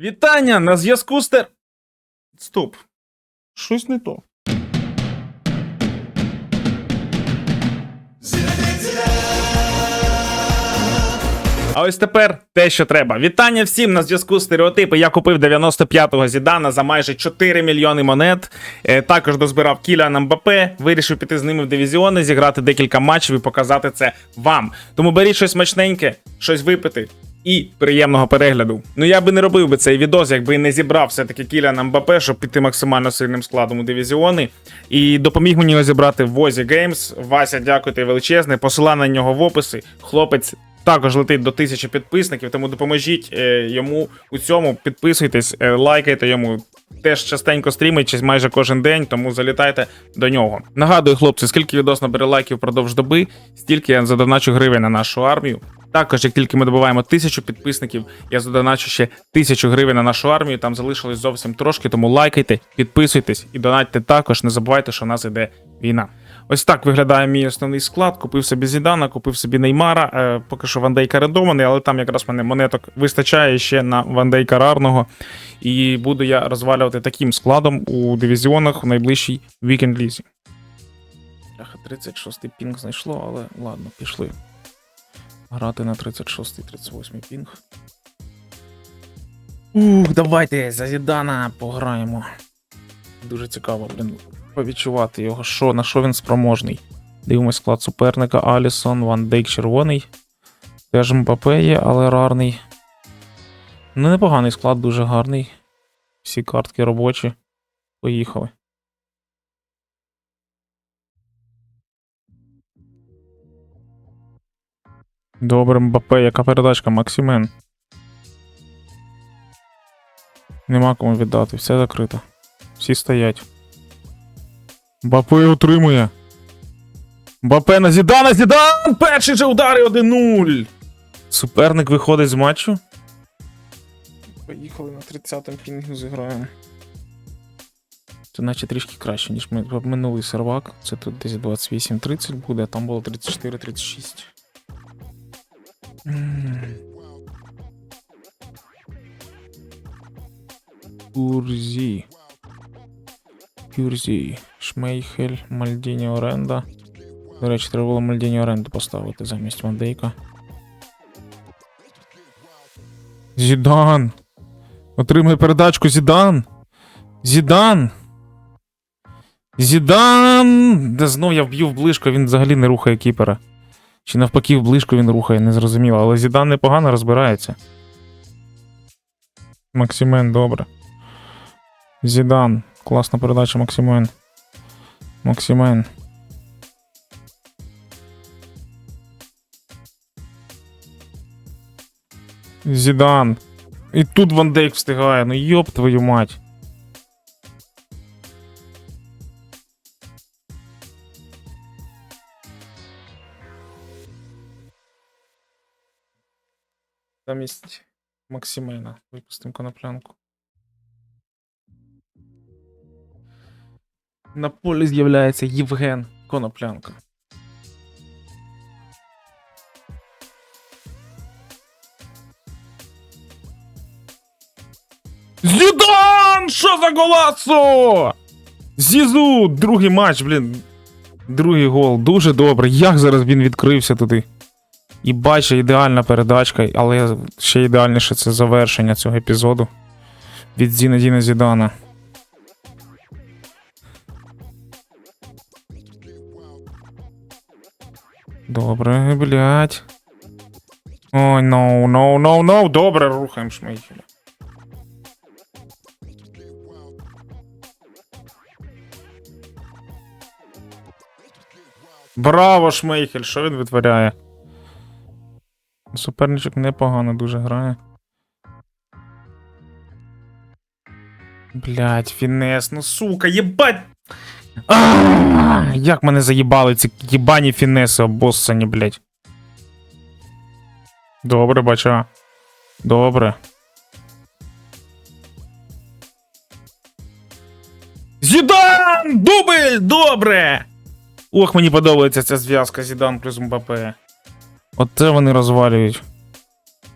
Вітання на зв'язку з тер... Стоп. Щось не то. А ось тепер те, що треба. Вітання всім на зв'язку стереотипи. Я купив 95-го Зідана за майже 4 мільйони монет. Е, також дозбирав Кіляна Мбапе. Вирішив піти з ними в дивізіони, зіграти декілька матчів і показати це вам. Тому беріть щось смачненьке, щось випити. І приємного перегляду. Ну я би не робив би цей відос, якби не зібрав все-таки Кіляна Мбапе, щоб піти максимально сильним складом у дивізіони. І допоміг мені його зібрати Возі Геймс. Вася, дякую тобі величезне. Посилання на нього в описі. Хлопець також летить до тисячі підписників, тому допоможіть е, йому у цьому. Підписуйтесь, е, лайкайте йому. Теж частенько стрімить майже кожен день, тому залітайте до нього. Нагадую, хлопці, скільки відос набере лайків впродовж доби, стільки я задоначу гривень на нашу армію. Також, як тільки ми добуваємо тисячу підписників, я задоначу ще тисячу гривень на нашу армію. Там залишилось зовсім трошки, тому лайкайте, підписуйтесь і донатьте також. Не забувайте, що в нас іде війна. Ось так виглядає мій основний склад. Купив собі Зідана, купив собі Неймара. Е, поки що Вандейка рядований, але там якраз мене монеток вистачає ще на Вандейка рарного. І буду я розвалювати таким складом у дивізіонах в найближчій вікенд лізі. 36-й пінг знайшло, але ладно, пішли. Грати на 36-й, 38-й пінг. Ух, давайте за Зідана пограємо. Дуже цікаво, блін, повідчувати його, що, на що він спроможний. Дивимось склад суперника Алісон, Ван Дейк червоний. Теж Мбапе є, але рарний. Ну, непоганий склад, дуже гарний. Всі картки робочі. Поїхали. Добре, Мбапе, яка передачка, Максимен. Нема кому віддати, все закрито. Всі стоять. Мбапе отримує. Мбапе на Зідана, Зідан! Перший же удар і 1-0. Суперник виходить з матчу. Поїхали на 30-му пінгу зіграємо. Це наче трішки краще, ніж ми минулий сервак. Це тут десь 28-30 буде, а там було 34-36. М. Курзі. Кюрзі. Шмейхель, Мальдіні Оренда. До речі, треба було Мальдіні Оренду поставити замість Вандейка. Зідан. Отримай передачку Зідан. Зідан. Зідан. Де знов я вб'ю в ближку, він взагалі не рухає кіпера. Чи навпаки в ближку він рухає, не зрозуміло. Але Зідан непогано розбирається. Максимен, добре. Зідан. Класна передача Максимен. Максимен. Зідан. І тут Ван Дейк встигає. Ну йоп твою мать. Замість Максимена. Випустимо коноплянку. На полі з'являється Євген Коноплянка. Зідан! Що за голасо? Зізу! Другий матч, блін. Другий гол. Дуже добре. Як зараз він відкрився туди? І бачу, ідеальна передачка, але ще ідеальніше це завершення цього епізоду від Зінедіна Зідана. Добре, блядь. Ой, ноу, ноу, ноу, ноу. Добре, рухаємо Шмейхеля. Браво, Шмейхель, що він витворяє? Суперничок непогано дуже грає. Блять, фінес, ну сука, єбать! Як мене заїбали ці єбані фінеси обоссані, блять. Добре, бача. Добре. Зідан! Дубль! Добре! Ох, мені подобається ця зв'язка Зідан плюс Мбапе. Оце вони розвалюють.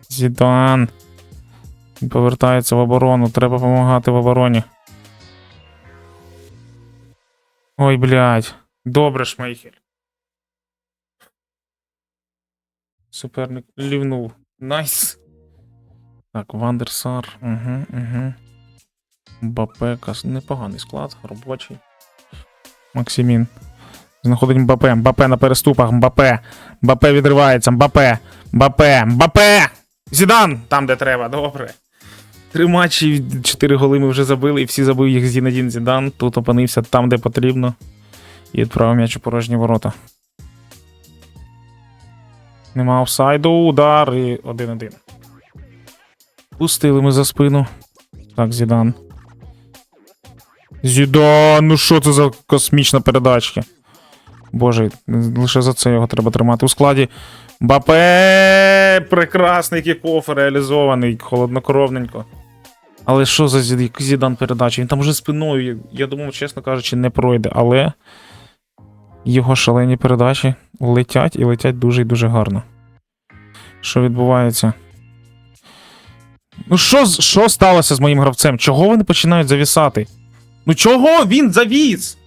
Зідан. Повертається в оборону. Треба допомагати в обороні. Ой, блядь. Добре, Шмейхель. Суперник лівнув. Найс. Так, Вандерсар. Угу, угу. Мбапе, Кас... непоганий склад, робочий. Максимін. Знаходить Мбапе. Мбапе на переступах. Мбапе. Мбапе відривається. Мбапе. Мбапе. Мбапе! Зідан! Там, де треба, добре. Три матчі, чотири голи ми вже забили, і всі забив їх Зінедін Зідан. Тут опинився там, де потрібно. І відправив м'яч у порожні ворота. Нема офсайду, удар і 1-1. Пустили ми за спину. Так, Зідан. Зідан, ну що це за космічна передачка? Боже, лише за це його треба тримати у складі. Бапе! Прекрасний кікоф реалізований, холоднокровненько. Але що за Зідан передача? Він там вже спиною, я думав, чесно кажучи, не пройде, але його шалені передачі летять і летять дуже і дуже гарно. Що відбувається? Ну, що, що сталося з моїм гравцем? Чого вони починають завісати? Ну чого він завіс?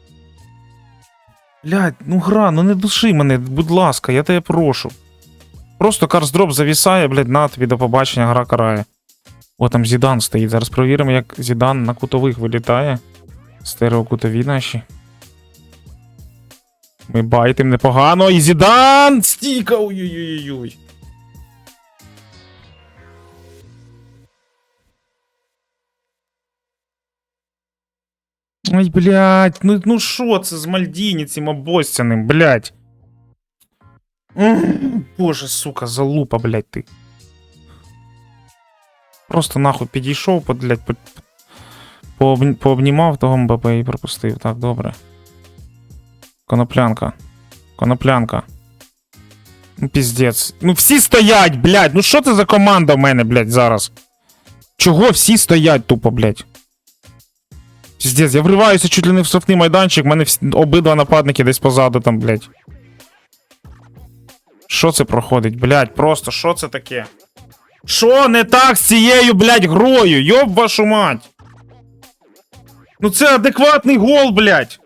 Блядь, ну гра, ну не души мене, будь ласка, я тебе прошу. Просто карсдроп завісає, блядь, на тобі до побачення, гра карає. О, там Зідан стоїть. Зараз провіримо, як Зідан на кутових вилітає. Стереокутові наші. Ми байтим непогано. І Зідан! Стійка! Ой-ой-ой-ой. Ой, блядь, ну ну що це з Мальдіні цим обоссяним, блядь. Боже, сука, залупа, блядь, ти. Просто нахуй підійшов, по- блядь, по, пообні- пообнімав того МБП і пропустив. Так, добре. Коноплянка. Коноплянка. Ну, піздець. Ну всі стоять, блядь. Ну що це за команда в мене, блядь, зараз? Чого всі стоять тупо, блядь? Піздець, я вриваюся чуть ли не в штрафний майданчик, в мене всі, обидва нападники десь позаду там, блядь. Що це проходить, блядь? Просто що це таке? Що не так з цією, блядь, грою? Йоб вашу мать! Ну це адекватний гол, блядь!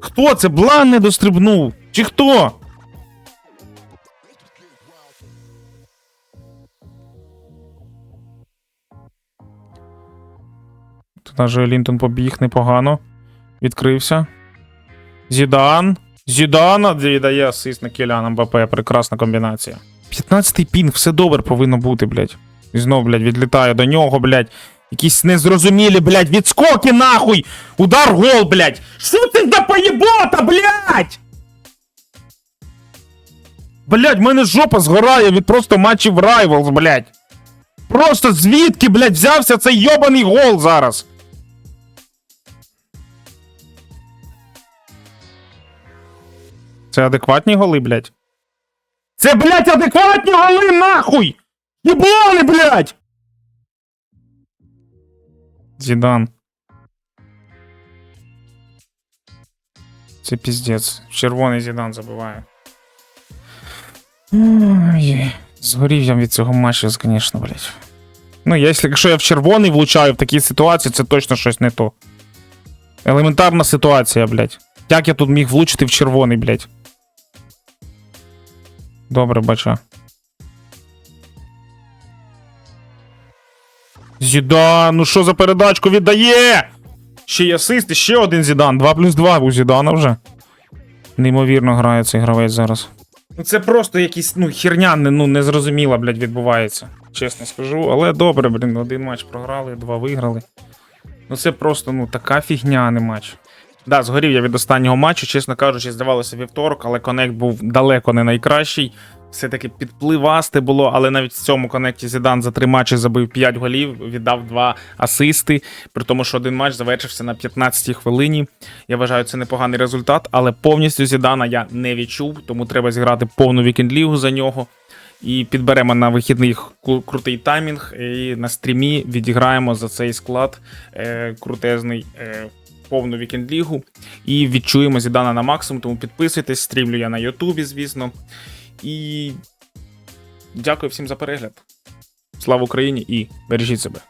Хто це? Блан не дострибнув? Чи хто? Тут наже Лінтон побіг непогано. Відкрився. Зідан. Зідана віддає асист на Кіляна Мбапе. Прекрасна комбінація. 15-й пінг, все добре повинно бути, блядь. І знов, блядь, відлітає до нього, блядь. Якісь незрозумілі, блядь, відскоки нахуй! Удар гол, блядь! Що це за поєбота, блядь? Блядь, в мене жопа згорає від просто матчів Rivals, блядь. Просто звідки, блядь, взявся цей йобаний гол зараз? Це адекватні голи, блядь? Це, блядь, адекватні голи, нахуй! Єблони, блядь! Зідан. Це піздець. Червоний Зідан забиває. Ой, згорів я від цього матчу, звісно, блядь. Ну, якщо, я в червоний влучаю в такій ситуації, це точно щось не то. Елементарна ситуація, блядь. Як я тут міг влучити в червоний, блядь? Добре, бача. Зідан, ну що за передачку віддає? Ще й асист, і ще один Зідан. 2 плюс 2 у Зідана вже. Неймовірно грає цей гравець зараз. Ну це просто якісь, ну, херня ну, незрозуміла, блядь, відбувається. Чесно скажу. Але добре, блін, один матч програли, два виграли. Ну це просто, ну, така фігня, а не матч. Да, згорів я від останнього матчу, чесно кажучи, здавалося вівторок, але конект був далеко не найкращий. Все-таки підпливасте було, але навіть в цьому конекті Зідан за три матчі забив 5 голів, віддав 2 асисти, при тому, що один матч завершився на 15-й хвилині. Я вважаю, це непоганий результат, але повністю Зідана я не відчув, тому треба зіграти повну вікенд-лігу за нього. І підберемо на вихідних крутий таймінг, і на стрімі відіграємо за цей склад е, крутезний. Е, повну вікенд-лігу і відчуємо Зідана на максимум, тому підписуйтесь, стрімлю я на Ютубі, звісно. І дякую всім за перегляд. Слава Україні і бережіть себе.